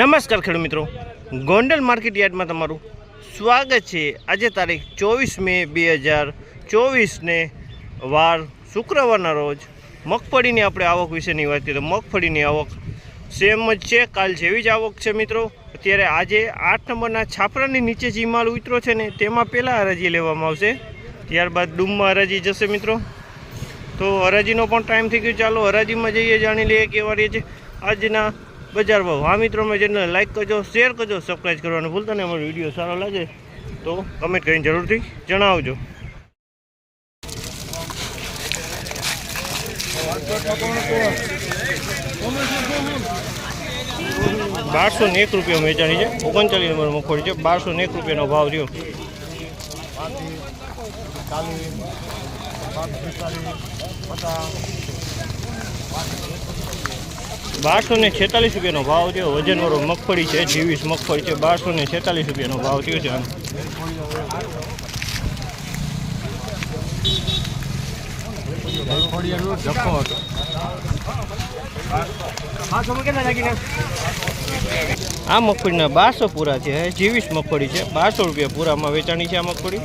નમસ્કાર ખેડૂત મિત્રો. ગોંડલ માર્કેટ યાર્ડમાં તમારું સ્વાગત છે. આજે તારીખ ચોવીસ મે બે હજાર ચોવીસને વાર શુક્રવારના રોજ મગફળીની આપણે આવક વિશેની વાત કરીએ તો મગફળીની આવક સેમ જ છે. કાલ જેવી જ આવક છે મિત્રો. અત્યારે આજે આઠ નંબરના છાપરાની નીચે જે માલ ઉતરો છે ને, તેમાં પહેલાં હરાજી લેવામાં આવશે. ત્યારબાદ ડૂમમાં હરાજી જશે મિત્રો. તો હરાજીનો પણ ટાઈમ થઈ ગયો. ચાલો હરાજીમાં જઈએ, જાણી લઈએ કેવા રહે છે. આજના બજાર ભાવ. હા મિત્રો મેં ચેનલ લાઈક કરજો શેર કરજો સબસ્ક્રાઈબ કરવાનું ભૂલતા નહીં. અમારો વીડિયો સારો લાગે તો કમેન્ટ કરીને જરૂરથી જણાવજો. બારસો ને એક રૂપિયા વેચાણી છે. ઓગણચાલીસ નંબર મગફળી છે. બારસો ને એક રૂપિયાનો ભાવ રહ્યો બારસો ને છેતાલીસ રૂપિયાનો ભાવ થયો. વજનવાળો મગફળી છે જીવીસ મગફળી છે. બારસો ને છેતાલીસ રૂપિયાનો ભાવ થયો છે આનો આ મગફળીના બારસો પૂરા છે જીવીસ મગફળી છે. બારસો રૂપિયા પૂરામાં વેચાણી છે આ મગફળી.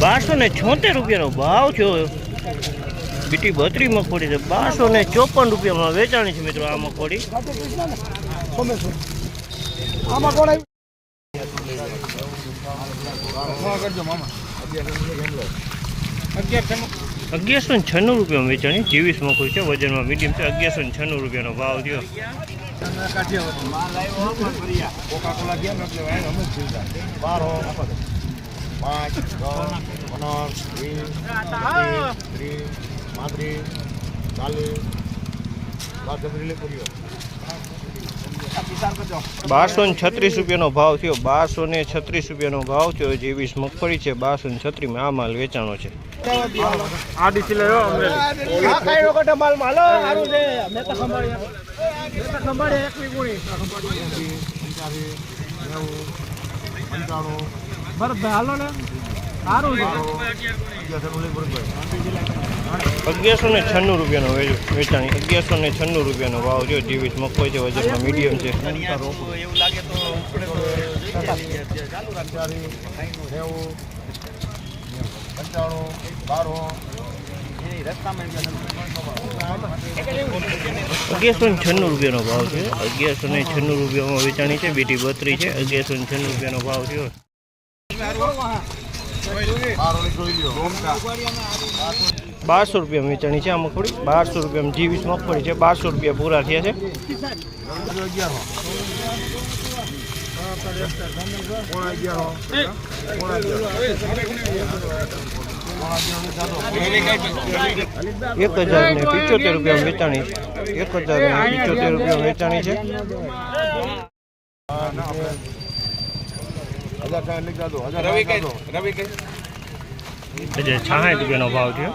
બારસો ને છોતેર રૂપિયાનો ભાવ થયો બીટી બત્રી મગફળી છે. બારસો ને ચોપન રૂપિયામાં વેચાણી છે મિત્રો આ મગફળી. રાધે કૃષ્ણ અગિયારસો ને છન્નું રૂપિયામાં વેચાણી ચીવીસ મગફળી છે. વજનમાં મીડિયમ છે. અગિયારસો ને છન્નું રૂપિયાનો ભાવ થયો. પાંચ ત્રીસ, પાંત્રીસ, ચાલીસ બારસો ને છત્રીસ રૂપિયાનો ભાવ થયો. બારસો ને છત્રીસ રૂપિયાનો ભાવ થયો. જીવીસ મગફળી છે બારસો ને છત્રીસમાં આ માલ વેચાણો છે. હાલો ને. સારું છે. અગિયારસો ને છન્નું રૂપિયાનો વેચ વેચાણી. અગિયારસો ને છન્નું રૂપિયાનો ભાવ થયો. જીવીસ મકોઈ છે વજનમાં મીડિયમ છે. અગિયારસો ને છન્નું રૂપિયાનો ભાવ છે. અગિયારસો ને છન્નું રૂપિયામાં વેચાણી છે. બીટી બત્રી છે. અગિયારસો ને છન્નું રૂપિયાનો ભાવ છે જોઈ બારસો રૂપિયા વેચાણી છે આ મગફળી. બારસો રૂપિયામાં જીવીસ મગફળી છે. બારસો રૂપિયા પૂરા થયા છે. એક હજાર ને પિચોતેર રૂપિયા વેચાણી એક હજાર ને પિચોતેર રૂપિયા વેચાણી છે. રવિ કઈ રવિ કઈ? હજાર છાસઠ રૂપિયાનો ભાવ થયો.